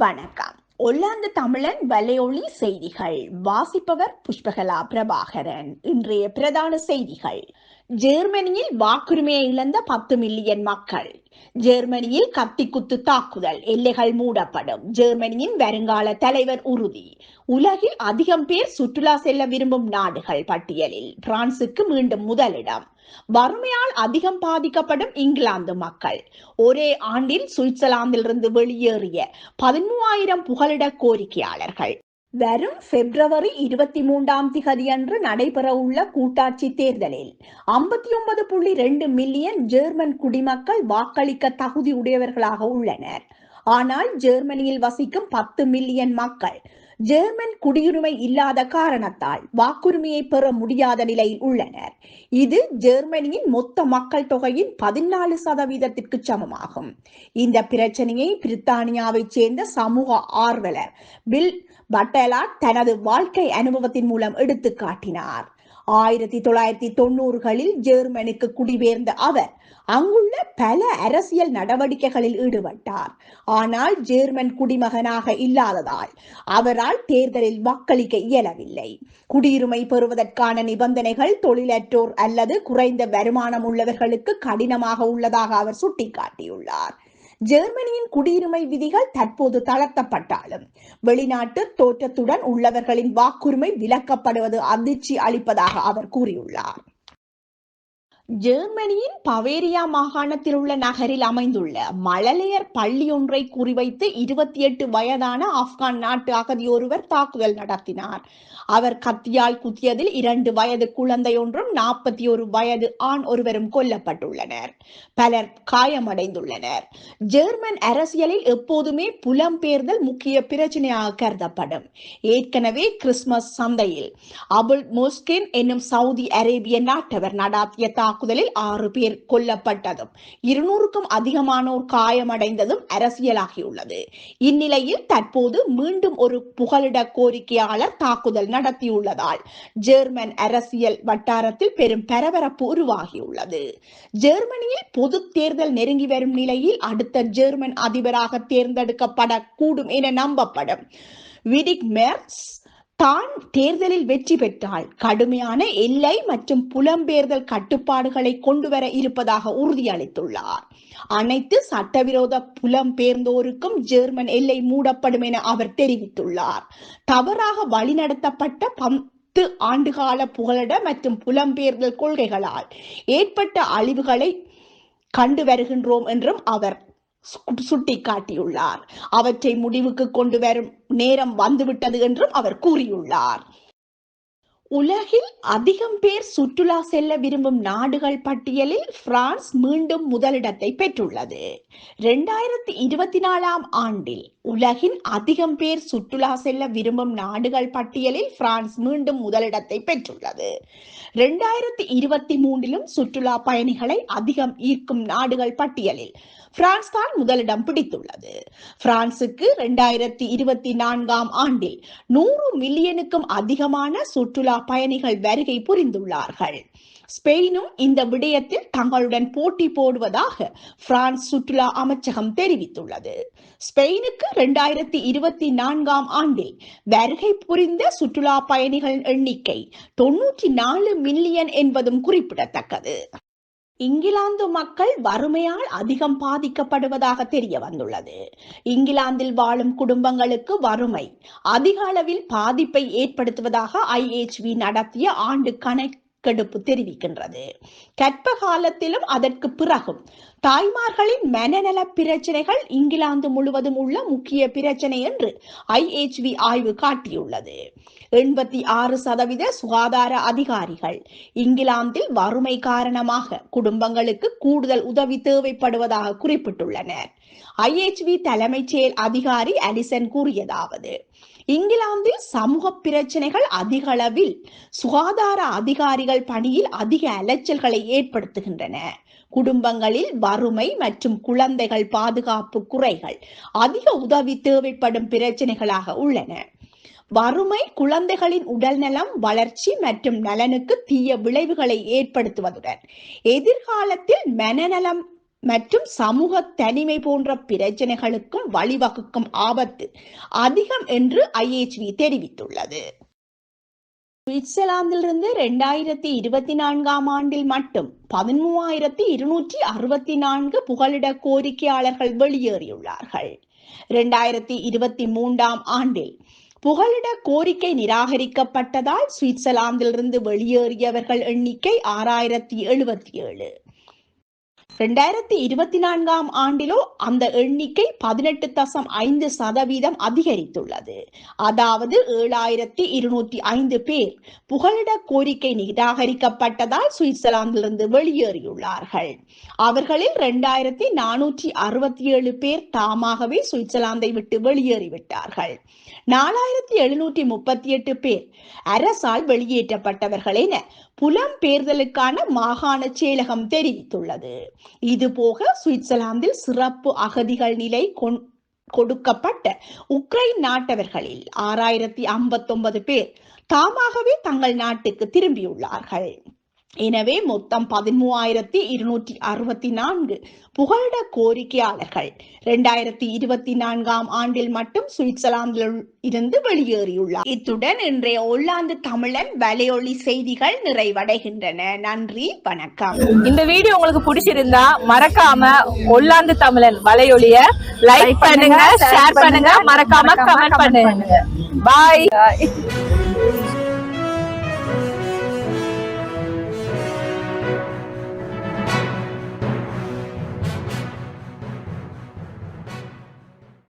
வணக்கம். ஒல்லாந்து தமிழன் வலையொலி செய்திகள். வாசிப்பவர் புஷ்பகலா பிரபாகரன். இன்றைய பிரதான செய்திகள். ஜெர்மனியில் வாக்குரிமையை இழந்த பத்து மில்லியன் மக்கள். ஜெர்மனியில் கத்திக்குத்து தாக்குதல் எல்லைகள் மூடப்படும். ஜெர்மனியின் வருங்கால தலைவர் உறுதி. உலகில் அதிகம் பேர் சுற்றுலா செல்ல விரும்பும் நாடுகள் பட்டியலில். பிரான்சுக்கு மீண்டும் முதலிடம். வறுமையால் அதிகம் பாதிக்கப்படும் இங்கிலாந்து மக்கள். ஒரே ஆண்டில் சுவிட்சர்லாந்திலிருந்து வெளியேறிய பதிமூவாயிரம் புகலிட கோரிக்கையாளர்கள். வரும் பிப்ரவரி இருபத்தி மூன்றாம் திகதியன்று நடைபெறவுள்ள கூட்டாட்சி தேர்தலில் ஐம்பத்தி ஒன்பது புள்ளி ரெண்டு மில்லியன் ஜெர்மன் குடிமக்கள் வாக்களிக்க தகுதி உடையவர்களாக உள்ளனர். ஆனால் ஜெர்மனியில் வசிக்கும் பத்து மில்லியன் மக்கள் ஜெர்மன் குடியுரிமை இல்லாத காரணத்தால் வாக்குரிமையை பெற முடியாத நிலையில் உள்ளனர். இது ஜெர்மனியின் மொத்த மக்கள் தொகையின் பதினாலு சதவீதத்திற்கு சமமாகும். இந்த பிரச்சனையை பிரித்தானியாவைச் சேர்ந்த சமூக ஆர்வலர் பில் பட்டேலா தனது வாழ்க்கை அனுபவத்தின் மூலம் எடுத்து காட்டினார் ஆயிரத்தி தொள்ளாயிரத்தி தொண்ணூறுகளில் ஜெர்மனுக்கு குடிபெயர்ந்த அவர் அங்குள்ள பல அரசியல் நடவடிக்கைகளில் ஈடுபட்டார். ஆனால் ஜெர்மன் குடிமகனாக இல்லாததால் அவரால் தேர்தலில் வாக்களிக்க இயலவில்லை. குடியுரிமை பெறுவதற்கான நிபந்தனைகள் தொழிலற்றோர் அல்லது குறைந்த வருமானம் உள்ளவர்களுக்கு கடினமாக உள்ளதாக அவர் சுட்டிக்காட்டியுள்ளார். ஜெர்மனியின் குடியுரிமை விதிகள் தற்போது தளர்த்தப்பட்டாலும் வெளிநாட்டு தோற்றத்துடன் உள்ளவர்களின் வாக்குரிமை விலக்கப்படுவது அதிர்ச்சி அளிப்பதாக அவர் கூறியுள்ளார். ஜெர்மனியின் பவேரியா மாகாணத்தில் உள்ள நகரில் அமைந்துள்ள மழலையர் பள்ளி ஒன்றை குறிவைத்து இருபத்தி எட்டு வயதான ஆப்கான் நாட்டு அகதி ஒருவர் தாக்குதல் நடத்தினார். அவர் கத்தியால் குத்தியதில் இரண்டு வயது குழந்தை ஒன்றும் நாற்பத்தி ஒரு வயது ஆண் ஒருவரும் கொல்லப்பட்டுள்ளனர். பலர் காயமடைந்துள்ளனர். ஜெர்மன் அரசியலில் எப்போதுமே புலம்பெயர்தல் முக்கிய பிரச்சனையாக கருதப்படும். ஏற்கனவே கிறிஸ்துமஸ் சந்தையில் அபுல் மோஸ்கின் என்னும் சவுதி அரேபிய நாட்டவர் நடாத்திய தாக்குதலில் ஆறு பேர் கொல்லப்பட்டதும் இருநூறுக்கும் அதிகமானோர் காயமடைந்ததும் அரசியலாகியுள்ளது. இந்நிலையில் தற்போது மீண்டும் ஒரு புகலிட கோரிக்கையாளர் தாக்குதல் நடத்தியுள்ளதால் ஜெர்மன் அரசியல் வட்டாரத்தில் பெரும் பரபரப்பு உருவாகியுள்ளது. ஜெர்மனியில் பொது தேர்தல் நெருங்கி வரும் நிலையில் அடுத்த ஜெர்மன் அதிபராக தேர்ந்தெடுக்கப்படக்கூடும் என நம்பப்படும். விடிக் மெர்ஸ் தான் தேர்தலில் வெற்றி பெற்றால் கடுமையான எல்லை மற்றும் புலம்பெயர்தல் கட்டுப்பாடுகளை கொண்டுவர இருப்பதாக உறுதியளித்துள்ளார். அனைத்து சட்டவிரோத புலம்பெயர்ந்தோருக்கும் ஜெர்மன் எல்லை மூடப்படும் என அவர் தெரிவித்துள்ளார். தவறாக வழிநடத்தப்பட்ட பத்து ஆண்டுகால புகலிட மற்றும் புலம்பெயர்தல் கொள்கைகளால் ஏற்பட்ட அழிவுகளை கண்டு வருகின்றோம் என்றும் அவர் சுட்டிக்காட்டியுள்ளார். அவற்றை முடிவுக்கு கொண்டு வரும் நேரம் வந்துவிட்டது என்றும் அவர் கூறியுள்ளார். உலகில் அதிகம் பேர் சுற்றுலா செல்ல விரும்பும் நாடுகள் பட்டியலில் பிரான்ஸ் மீண்டும் முதலிடத்தை பெற்றுள்ளது. இரண்டாயிரத்தி இருபத்தி நாலாம் ஆண்டில் உலகின் அதிகம் பேர் சுற்றுலா செல்ல விரும்பும் நாடுகள் பட்டியலில் பிரான்ஸ் மீண்டும் முதலிடத்தை பெற்றுள்ளது. இரண்டாயிரத்தி இருபத்தி மூன்றிலும் சுற்றுலா பயணிகளை அதிகம் ஈர்க்கும் நாடுகள் பட்டியலில் பிரான்ஸ் தான் முதலிடம் பிடித்துள்ளது. பிரான்சுக்கு இரண்டாயிரத்தி இருபத்தி நான்காம் ஆண்டில் நூறு மில்லியனுக்கும் அதிகமான சுற்றுலா பயணிகள் வருகை புரிந்துள்ளார்கள். ஸ்பெயினும் இந்த விடயத்தில் தங்களுடன் போட்டி போடுவதாக பிரான்ஸ் சுற்றுலா அமைச்சகம் தெரிவித்துள்ளது. ஸ்பெயினுக்கு இரண்டாயிரத்தி இருபத்தி நான்காம் ஆண்டில் வருகை புரிந்த சுற்றுலா பயணிகளின் எண்ணிக்கை தொன்னூற்றி நாலு மில்லியன் என்பதும் குறிப்பிடத்தக்கது. இங்கிலாந்து மக்கள் வறுமையால் அதிகம் பாதிக்கப்படுவதாக தெரிய வந்துள்ளது இங்கிலாந்தில் வாழும் குடும்பங்களுக்கு வறுமை அதிக அளவில் பாதிப்பை ஏற்படுத்துவதாக ஐஎச்வி நடத்திய ஆண்டு கணக்கெடுப்பு தெரிவிக்கின்றது. கற்ப காலத்திலும் அதற்கு பிறகும் தாய்மார்களின் மனநல பிரச்சனைகள் இங்கிலாந்து முழுவதும் உள்ள முக்கிய பிரச்சனை என்று ஐஎச்வி ஆய்வு காட்டியுள்ளது. எண்பத்தி ஆறு சதவீத சுகாதார அதிகாரிகள் இங்கிலாந்தில் வறுமை காரணமாக குடும்பங்களுக்கு கூடுதல் உதவி தேவைப்படுவதாக குறிப்பிட்டுள்ளனர். ஐஎச்வி தலைமைச் செயல் அதிகாரி அலிசன் கூறியதாவது இங்கிலாந்தில் சமூக பிரச்சனைகள் அதிக அளவில் சுகாதார அதிகாரிகள் பணியில் அதிக அலைச்சல்களை ஏற்படுத்துகின்றன. குடும்பங்களில் வறுமை மற்றும் குழந்தைகள் பாதுகாப்பு குறைகள் அதிக உதவி தேவைப்படும் பிரச்சனைகளாக உள்ளன. வறுமை குழந்தைகளின் உடல்நலம் வளர்ச்சி மற்றும் நலனுக்கு தீய விளைவுகளை ஏற்படுத்துவதுடன் எதிர்காலத்தில் மனநலம் மற்றும் சமூக தனிமை போன்ற பிரச்சனைகளுக்கும் வழிவகுக்கும் ஆபத்து அதிகம் என்று ஐஎச்வி தெரிவித்துள்ளது. சுவிட்சர்லாந்திலிருந்து இரண்டாயிரத்தி இருபத்தி நான்காம் ஆண்டில் மட்டும் பதிமூவாயிரத்தி இருநூற்றி அறுபத்தி நான்கு புகலிட கோரிக்கையாளர்கள் வெளியேறியுள்ளார்கள். இரண்டாயிரத்தி இருபத்தி மூன்றாம் ஆண்டில் புகலிட கோரிக்கை நிராகரிக்கப்பட்டதால் சுவிட்சர்லாந்திலிருந்து வெளியேறியவர்கள் எண்ணிக்கை ஆறாயிரத்தி எழுபத்தி ஏழு ரெண்டாயிரத்தி இருபத்தி நான்காம் ஆண்டிலோ அந்த எண்ணிக்கை பதினெட்டு தசம் ஐந்து சதவீதம் அதிகரித்துள்ளது. அதாவது ஏழாயிரத்தி இருநூற்றி ஐந்து பேர் புகலிட கோரிக்கை நிராகரிக்கப்பட்டதால் சுவிட்சர்லாந்திலிருந்து வெளியேறியுள்ளார்கள். அவர்களில் இரண்டாயிரத்தி நானூற்றி அறுபத்தி ஏழு பேர் தாமாகவே சுவிட்சர்லாந்தை விட்டு வெளியேறிவிட்டார்கள். நாலாயிரத்தி எழுநூற்றி முப்பத்தி எட்டு பேர் அரசால் வெளியேற்றப்பட்டவர்கள் என புலம்பெயர்தலுக்கான மாகாண செயலகம் தெரிவித்துள்ளது. இதுபோக சுவிட்சர்லாந்தில் சிறப்பு அகதிகள் நிலை கொண்- கொடுக்கப்பட்ட உக்ரைன் நாட்டவர்களில் ஆறாயிரத்தி ஐம்பத்தொன்பது பேர் தாமாகவே தங்கள் நாட்டுக்கு திரும்பியுள்ளார்கள். எனவே மொத்தம் பதிமூவாயிரத்தி இருநூற்றி அறுபத்தி நான்கு புகலிட கோரிக்கையாளர்கள். இரண்டாயிரத்தி இருபத்தி நான்காம் ஆண்டில் மட்டும் சுவிட்சர்லாந்தில் இருந்து வெளியேறியுள்ளார். இத்துடன் இன்றைய ஒல்லாந்து தமிழன் வலையொலி செய்திகள் நிறைவடைகின்றன. நன்றி வணக்கம். இந்த வீடியோ உங்களுக்கு பிடிச்சிருந்தா மறக்காம ஒல்லாந்து தமிழன் வலையொலிய லைக் பண்ணுங்க ஷேர் பண்ணுங்க மறக்காம கமெண்ட் பண்ணுங்க. பாய்